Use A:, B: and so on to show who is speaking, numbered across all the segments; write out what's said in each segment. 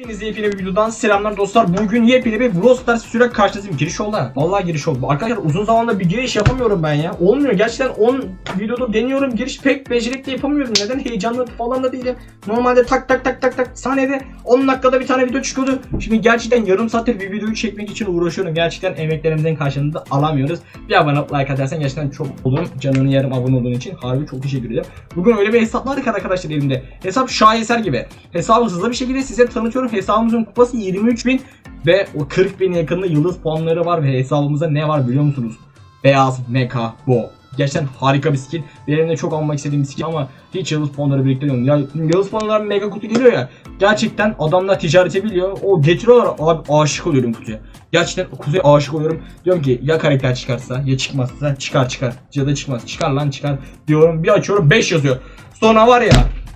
A: Hepinize yepyeni bir videodan selamlar dostlar. Bugün yepyeni bir Brawl Stars süre karşınızdayım. Giriş oldu. Vallahi giriş oldu. Arkadaşlar uzun zamandır bir giriş yapamıyorum ben ya. Olmuyor. Gerçekten 10 videoda deniyorum. Giriş pek becerikli yapamıyorum. Neden? Heyecanlı falan da değilim. Normalde tak tak tak tak tak saniyede 10 dakikada bir tane video çıkıyordu. Şimdi gerçekten yarım saattir bir videoyu çekmek için uğraşıyorum. Gerçekten emeklerimizin karşılığını da alamıyoruz. Bir abone like atarsan gerçekten çok olurum. Canını yarım abone olduğun için. Harbi çok teşekkür ederim. Bugün öyle bir hesap var ki arkadaşlar elimde. Hesap şaheser gibi. Hesabı hızlı bir şekilde size tanıtıyorum. Hesabımızın kupası 23.000 ve o 40.000 yakında yıldız puanları var ve hesabımızda ne var biliyor musunuz? Beyaz Mecha Bo. Gerçekten harika bir skin. Benim de çok almak istediğim bir skin ama hiç yıldız puanları biriktirmiyorum. Ya yıldız puanları mega kutu geliyor ya. Gerçekten adamlar ticareti biliyor. O getiriyorlar abi aşık oluyorum kutuya. Gerçekten kutuya aşık oluyorum. Diyorum ki ya karakter çıkarsa ya çıkmazsa çıkar çıkar. Ya da çıkmaz. Çıkar lan çıkar diyorum. Bir açıyorum 5 yazıyor. Sonra var ya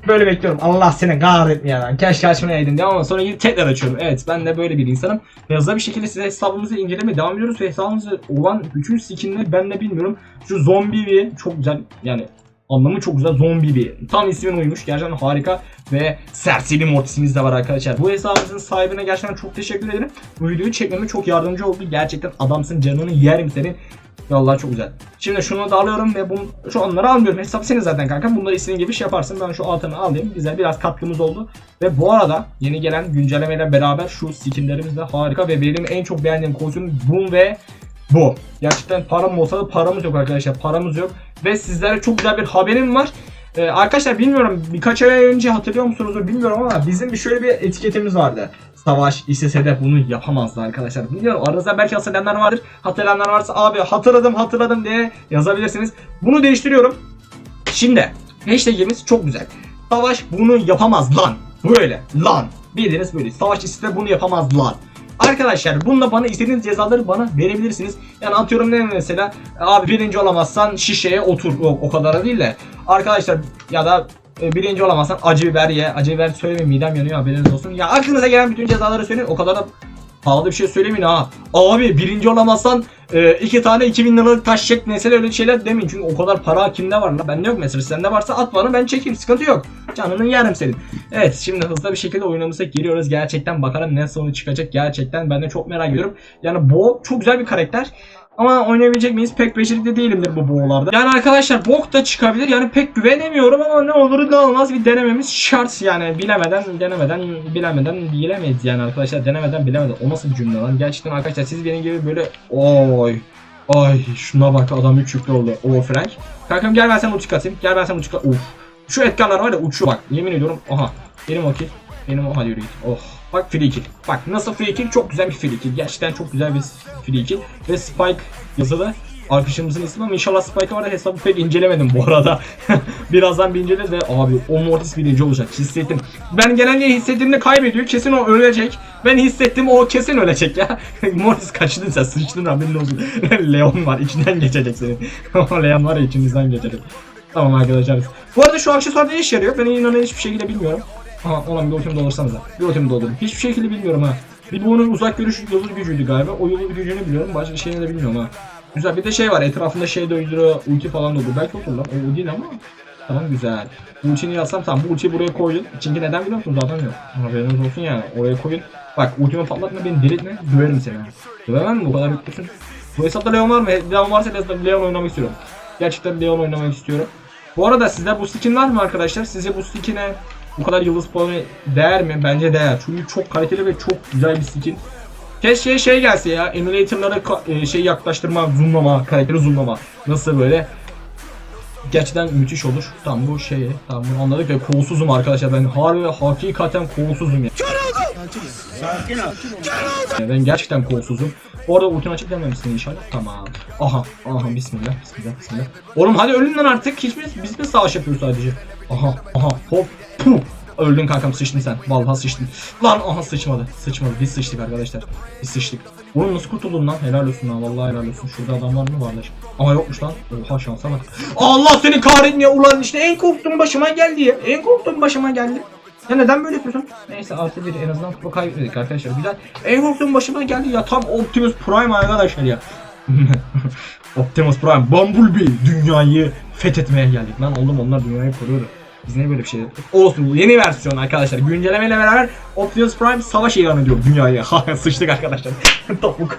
A: böyle bekliyorum. Allah seni kahretmeye lan. Keşke açmayaydın diye ama sonra gidip tekrar açıyorum. Evet ben de böyle bir insanım. Ve hızlı bir şekilde size hesabımızı incelemeye devam ediyoruz. Ve hesabımızda olan bütün skinleri ben de bilmiyorum. Şu zombi bir çok güzel yani anlamı çok güzel zombi bir. Tam ismin uymuş. Gerçekten harika ve serseri mortisimiz de var arkadaşlar. Bu hesabımızın sahibine gerçekten çok teşekkür ederim. Bu videoyu çekmeme çok yardımcı oldu. Gerçekten adamsın canını yerim senin. Vallahi çok güzel. Şimdi şunu da alıyorum ve bunu, şu onları almıyorum. Hesap senin zaten kanka. Bunları istediğin gibi şey yaparsın. Ben şu altını alayım. Bize biraz katkımız oldu. Ve bu arada yeni gelen güncellemeyle beraber şu skinlerimiz de harika ve benim en çok beğendiğim kostüm Boom ve bu. Gerçekten param olsa da paramız yok arkadaşlar. Paramız yok. Ve sizlere çok güzel bir haberim var. Ee, arkadaşlar bilmiyorum birkaç ay önce hatırlıyor musunuz bilmiyorum ama bizim bir şöyle bir etiketimiz vardı. Savaş istese bunu yapamazdı arkadaşlar. Bilmiyorum aranızda belki hatırlayanlar vardır. Hatırlayanlar varsa abi hatırladım hatırladım diye yazabilirsiniz. Bunu değiştiriyorum. Şimdi hashtagimiz çok güzel. Savaş bunu yapamaz lan. Böyle lan. Bildiğiniz böyle. Savaş istese bunu yapamaz lan. Arkadaşlar bununla bana istediğiniz cezaları bana verebilirsiniz. Yani atıyorum ne mesela abi birinci olamazsan şişeye otur. Yok o kadar da değil de. Arkadaşlar ya da birinci olamazsan acı biber ye. Acı biber söylemeyin midem yanıyor haberiniz olsun. Ya aklınıza gelen bütün cezaları söyleyin. O kadar da pahalı bir şey söylemeyin ha. Abi birinci olamazsan e, iki tane 2000 liralık taş çek mesela öyle şeyler demeyin. Çünkü o kadar para kimde var lan. Bende yok mesela. Sende varsa at bana ben çekeyim. Sıkıntı yok. Canının yarım senin. Evet şimdi hızlı bir şekilde oyunumuza giriyoruz. Gerçekten bakalım ne sonu çıkacak. Gerçekten ben de çok merak ediyorum. Yani Bo çok güzel bir karakter. Ama oynayabilecek miyiz? Pek becerikli değilimdir bu boğularda. Yani arkadaşlar bok da çıkabilir. Yani pek güvenemiyorum ama ne olur ne olmaz bir denememiz şart yani. Bilemeden, denemeden, bilemeden bilemeyiz yani arkadaşlar. Denemeden bilemeden. O nasıl bir cümle lan? Gerçekten arkadaşlar siz benim gibi böyle oy Ay şuna bak adam 3 yüklü oldu. O Frank. Kankam gel ben sana uçuk atayım. Gel ben sana uçuk Uf. Şu etkenler var ya uçuyor bak. Yemin ediyorum. Aha. Benim o kill. Benim o hadi yürü git. Oh. Bak free kill. Bak nasıl free kill? Çok güzel bir free kill. Gerçekten çok güzel bir free kill. Ve Spike yazılı. Arkadaşımızın ismi ama inşallah Spike'a var da hesabı pek incelemedim bu arada. Birazdan bir inceleriz ve abi o Mortis birinci olacak hissettim. Ben genelde hissettiğimde kaybediyor kesin o ölecek. Ben hissettim o kesin ölecek ya. Mortis kaçtın sen sıçtın haberin olsun. Leon var içinden geçecek senin. Leon var ya içimizden geçecek. Tamam arkadaşlar. Bu arada şu aksesuar ne işe yarıyor? Ben inanın hiçbir şekilde bilmiyorum. Aha olan bir ultimi doldursanıza. Bir ultimi doldurun. Hiçbir şekilde bilmiyorum ha. Bir bunun uzak görüş yıldız gücüydü galiba. O yıldız gücünü biliyorum. Başka şeyini de bilmiyorum ha. Güzel bir de şey var etrafında şey döndürüyor ulti falan doldu. Belki olur lan o değil ama. Tamam güzel. Ultini yazsam tamam bu ultiyi buraya koyun. Çünkü neden biliyor musunuz adam yok. Haberiniz olsun yani oraya koyun. Bak ultimi patlatma beni delirtme döverim seni. Dövemem mi bu kadar büyüksün. Bu hesapta Leon var mı? Leon varsa Leon oynamak istiyorum. Gerçekten Leon oynamak istiyorum. Bu arada sizde bu skin var mı arkadaşlar? Sizce bu skin'e bu kadar yıldız puanı değer mi? Bence değer. Çünkü çok kaliteli ve çok güzel bir skin. Keşke şey gelse ya. Emulator'lara e, şey yaklaştırma, zoomlama, karakteri zoomlama. Nasıl böyle? Gerçekten müthiş olur. Tam bu şey, tam bunu anladık ve kolsuzum arkadaşlar. Ben harbi hakikaten kolsuzum ya. Yani Ben gerçekten kolsuzum. Bu arada ultini açık dememişsin inşallah. Tamam. Aha, aha bismillah, bismillah, bismillah. Oğlum hadi ölün lan artık. Hiç biz, biz mi savaş yapıyoruz sadece? Aha, aha, hop, puh. Öldün kankam sıçtın sen. Vallahi sıçtın. Lan aha sıçmadı. Sıçmadı. Biz sıçtık arkadaşlar. Biz sıçtık. Oğlum nasıl kurtuldun lan? Helal olsun lan. Vallahi helal olsun. Şurada adamlar mı varlar? Ama yokmuş lan. Oha şansa bak. Allah seni kahretmeye ulan işte en korktuğum başıma geldi ya. En korktuğum başıma geldi. Ya neden böyle yapıyorsun? Neyse artı bir en azından kupa kaybetmedik arkadaşlar. Güzel. En korktuğum başıma geldi ya. Tam Optimus Prime arkadaşlar ya. Optimus Prime, Bumblebee dünyayı fethetmeye geldik. Lan oğlum onlar dünyayı koruyor. Biz niye böyle bir şey yaptık? Olsun bu yeni versiyon arkadaşlar. Güncellemeyle beraber Optimus Prime savaş ilan ediyor dünyaya. Sıçtık arkadaşlar. Topuk.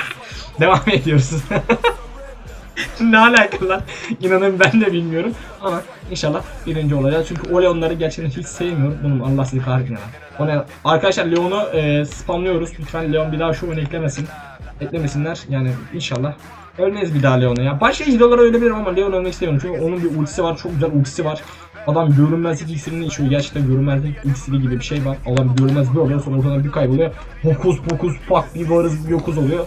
A: Devam ediyoruz. ne alaka lan? İnanın ben de bilmiyorum. Ama inşallah birinci olacağız. Çünkü o Leon'ları gerçekten hiç sevmiyorum. Bunun Allah sizi kahretsin ya. Arkadaşlar Leon'u e, spamlıyoruz. Lütfen Leon bir daha şu oyunu eklemesin. Eklemesinler. Yani inşallah. Ölmeyiz bir daha Leon'a ya. Başka hero'lara ölebilirim ama Leon ölmek istemiyorum. Çünkü onun bir ultisi var. Çok güzel ultisi var. Adam görünmezlik iksirini içiyor. Gerçekten görünmezlik iksiri gibi bir şey var. Adam görünmez bir oluyor sonra ortadan bir kayboluyor. Hokus pokus pak bir varız bir yokuz oluyor.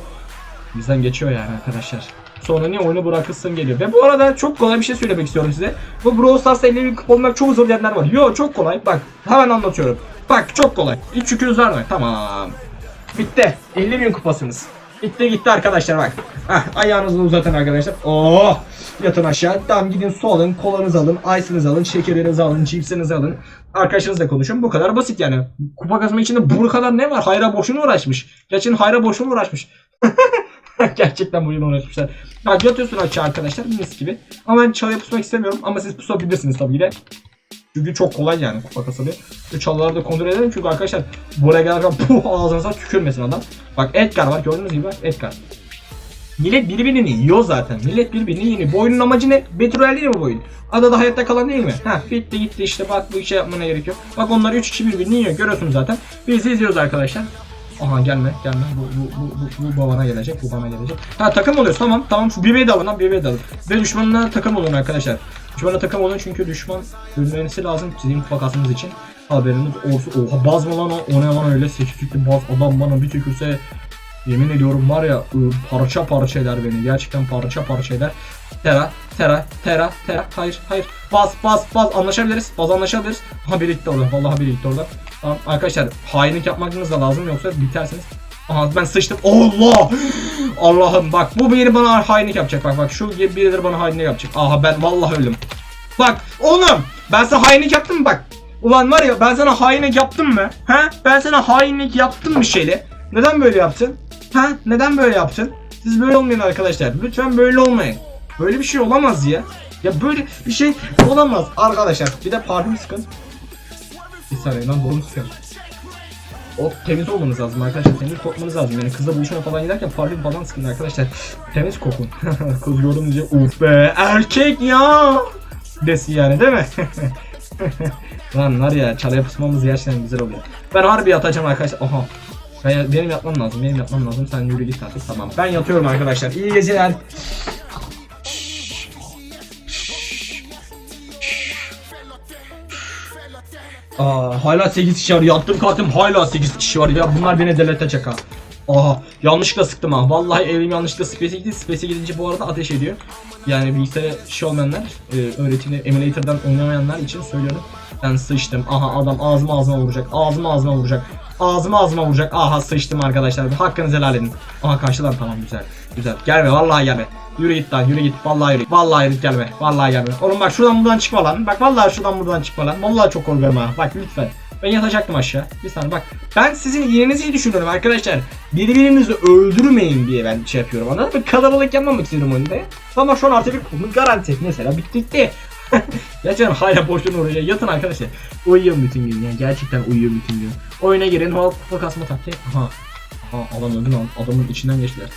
A: Bizden geçiyor yani arkadaşlar. Sonra niye oyunu bırakırsın geliyor. Ve bu arada çok kolay bir şey söylemek istiyorum size. Bu Brawl Stars'ta 50 bin kupa çok zor diyenler var. Yo çok kolay. Bak hemen anlatıyorum. Bak çok kolay. Hiç yükünüz var mı? Tamam. Bitti. 50 bin kupasınız. Bitti gitti arkadaşlar bak. Hah, ayağınızı uzatın arkadaşlar. Oh! Yatın aşağı. Tamam gidin su alın, kolanızı alın, ice'ınızı alın, şekerinizi alın, cipsinizi alın. Arkadaşınızla konuşun. Bu kadar basit yani. Kupa kazma içinde bu kadar ne var? Hayra boşuna uğraşmış. Gerçekten hayra boşuna uğraşmış. Gerçekten boyuna uğraşmışlar. Bak yatıyorsun aşağı arkadaşlar mis gibi. Ama ben çalıya pusmak istemiyorum ama siz pusabilirsiniz tabii ki de. Çünkü çok kolay yani kupa kasabı. Şu çalıları da kontrol edelim çünkü arkadaşlar buraya gelirken puh ağzınıza tükürmesin adam. Bak Edgar var gördüğünüz gibi Edgar. Millet birbirini yiyor zaten. Millet birbirini yiyor. Bu oyunun amacı ne? Battle Royale değil mi bu oyun? Adada hayatta kalan değil mi? Ha bitti gitti işte bak bu işe yapmana gerek yok. Bak onlar 3 kişi birbirini yiyor görüyorsunuz zaten. Biz de izliyoruz arkadaşlar. Aha gelme gelme bu, bu, bu, bu, bu babana gelecek bu bana gelecek. Ha takım oluyoruz tamam tamam şu BB'yi de alın lan BB'yi de alın. Ve düşmanla takım olun arkadaşlar. Düşmanla takım olun çünkü düşman ölmesi lazım sizin fakasınız için. Haberiniz olsun. Oha baz mı lan o? O ne lan öyle seçici baz adam bana bir tükürse Yemin ediyorum var ya ıı, parça parça eder beni. Gerçekten parça parça eder. Tera, tera, tera, tera. Hayır, hayır. Bas, bas, bas. Anlaşabiliriz. Baz anlaşabiliriz. Ha birlikte orada. Vallahi birlikte orada. Tamam arkadaşlar hainlik yapmanız da lazım yoksa bitersiniz. Aha ben sıçtım. Allah! Allah'ım bak bu biri bana hainlik yapacak. Bak bak şu birileri bana hainlik yapacak. Aha ben vallahi öldüm. Bak oğlum ben sana hainlik yaptım bak. Ulan var ya ben sana hainlik yaptım mı? Ha? Ben sana hainlik yaptım mı şeyle? Neden böyle yaptın? Ha? Neden böyle yaptın? Siz böyle olmayın arkadaşlar. Lütfen böyle olmayın. Böyle bir şey olamaz ya. Ya böyle bir şey olamaz arkadaşlar. Bir de parfüm sıkın. Bir saniye lan borumu sıkıyorum. O temiz olmanız lazım arkadaşlar. Temiz kokmanız lazım. Yani kızla buluşmaya falan giderken parfüm falan sıkın arkadaşlar. Temiz kokun. Kız diye uf be erkek ya. Desi yani değil mi? Lan var ya çalıya pusmamız gerçekten güzel oluyor. Ben harbi yatacağım arkadaşlar. Aha. Ben, benim yatmam lazım. Benim yatmam lazım. Sen yürü git artık. Tamam. Ben yatıyorum arkadaşlar. İyi geceler. Aa, hala 8 kişi var. Yattım kalktım hala 8 kişi var ya. Bunlar beni deletecek ha. Aha yanlışlıkla sıktım ha. Vallahi elim yanlışlıkla Space'e gitti. Space'e gidince bu arada ateş ediyor. Yani bilgisayara şey olmayanlar, e, öğretini emulator'dan oynamayanlar için söylüyorum. Ben sıçtım. Aha adam ağzıma ağzıma vuracak. Ağzıma ağzıma vuracak. Ağzıma ağzıma vuracak. Aha sıçtım arkadaşlar. Hakkınızı helal edin. Aha karşılar tamam güzel. Güzel. Gelme vallahi gelme. Yürü git lan yürü git. Vallahi yürü. Vallahi yürü gelme. Vallahi gelme. Oğlum bak şuradan buradan çıkma lan. Bak vallahi şuradan buradan çıkma lan. Vallahi çok korkuyorum ha. Bak lütfen. Ben yatacaktım aşağı. Bir saniye bak. Ben sizin iyiliğinizi iyi düşünüyorum arkadaşlar. Birbirinizi öldürmeyin diye ben şey yapıyorum. Anladın mı? Kalabalık yapmamak istiyorum oyunda. Ama şu an artık bir konu garanti. Mesela bitti gitti. Gerçekten hala boşuna uğraşıyor. Yatın arkadaşlar. Uyuyorum bütün gün ya. Gerçekten uyuyorum bütün gün. Oyuna girin. Hop kupa kasma taktiği. Aha. Aha adam öldü lan. Adamın içinden geçtiler.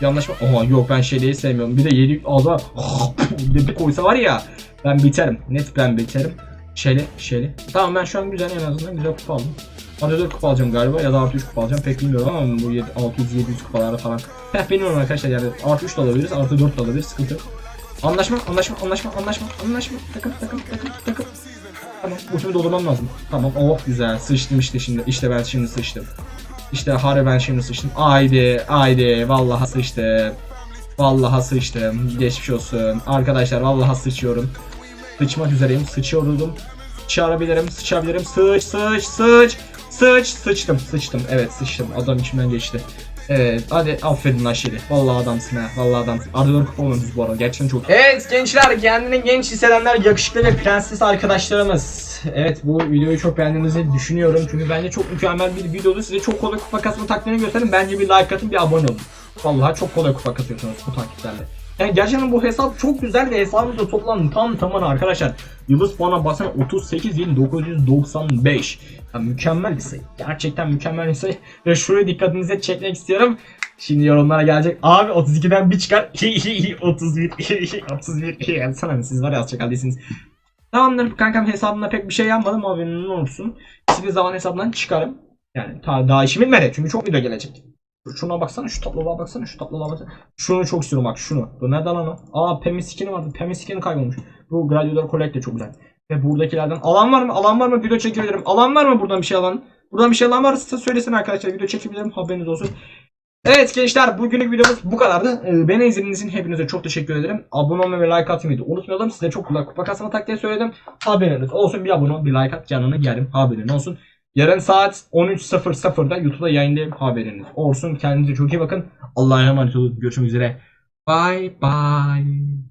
A: Yanlış mı? Aha yok ben şeyleri sevmiyorum. Bir de yedi ağza bir de bir koysa var ya. Ben biterim. Net ben biterim. Şeyli şeyli. Tamam ben şu an güzel en azından güzel kupa aldım. Artı 4 kupa alacağım galiba ya da artı 3 kupa alacağım pek bilmiyorum ama bu 600-700 kupalarda falan. Pek bilmiyorum arkadaşlar yani artı 3 de alabiliriz artı 4 de alabiliriz sıkıntı yok. Anlaşma anlaşma anlaşma anlaşma anlaşma takım takım takım takım. Tamam ultimi doldurmam lazım. Tamam oh güzel sıçtım işte şimdi işte ben şimdi sıçtım. İşte harbi ben şimdi sıçtım. Haydi haydi vallahi sıçtım. Vallahi sıçtım. Geçmiş olsun. Arkadaşlar vallahi sıçıyorum. Sıçmak üzereyim. Sıçıyordum. Sıçabilirim. Sıçabilirim. Sıç sıç sıç. Sıç sıçtım. Sıçtım. Evet sıçtım. Adam içimden geçti. Evet hadi aferin lan Şili. Vallahi adamsın ha. Vallahi adamsın. Arada kupa oynuyoruz bu arada. Gerçekten çok Evet gençler kendini genç hissedenler yakışıklı ve prenses arkadaşlarımız. Evet bu videoyu çok beğendiğinizi düşünüyorum. Çünkü bence çok mükemmel bir videodu. Size çok kolay kupa kasma taktiğini gösterdim. Bence bir like atın bir abone olun. Vallahi çok kolay kupa kasıyorsunuz bu taktiklerle. Yani gerçekten bu hesap çok güzel ve hesabımızda toplam tam tamına arkadaşlar. Yıldız puana basan 38.995. Ya mükemmel bir sayı. Gerçekten mükemmel bir sayı. Ve şuraya dikkatinize çekmek istiyorum. Şimdi yorumlara gelecek. Abi 32'den bir çıkar. 31. 31. Yazsana siz var ya az çakal değilsiniz. Tamamdır kankam hesabımda pek bir şey yapmadım haberin olsun. İstediği zaman hesabından çıkarım. Yani ta, daha işim bitmedi çünkü çok video gelecek. Şuna baksana şu tabloluğa baksana şu tabloluğa baksana. Şunu çok istiyorum bak şunu. Bu nereden lan o? Aa Pem'in skin'i vardı. Pem'in skin'i kaybolmuş. Bu Gladiator Collect de çok güzel. Ve buradakilerden alan var mı? Alan var mı? Video çekebilirim. Alan var mı buradan bir şey alan? Buradan bir şey alan varsa söylesin arkadaşlar. Video çekebilirim. Haberiniz olsun. Evet gençler bugünlük videomuz bu kadardı. Ee, beni izlediğiniz için hepinize çok teşekkür ederim. Abone olmayı ve like atmayı da unutmayalım. Size çok güzel kupa kasma taktiği söyledim. Haberiniz olsun. Bir abone ol, bir like at. Canını yerim. Haberin olsun. Yarın saat 13.00'da YouTube'da yayındayım. Haberiniz olsun. Kendinize çok iyi bakın. Allah'a emanet olun. Görüşmek üzere. Bye bye.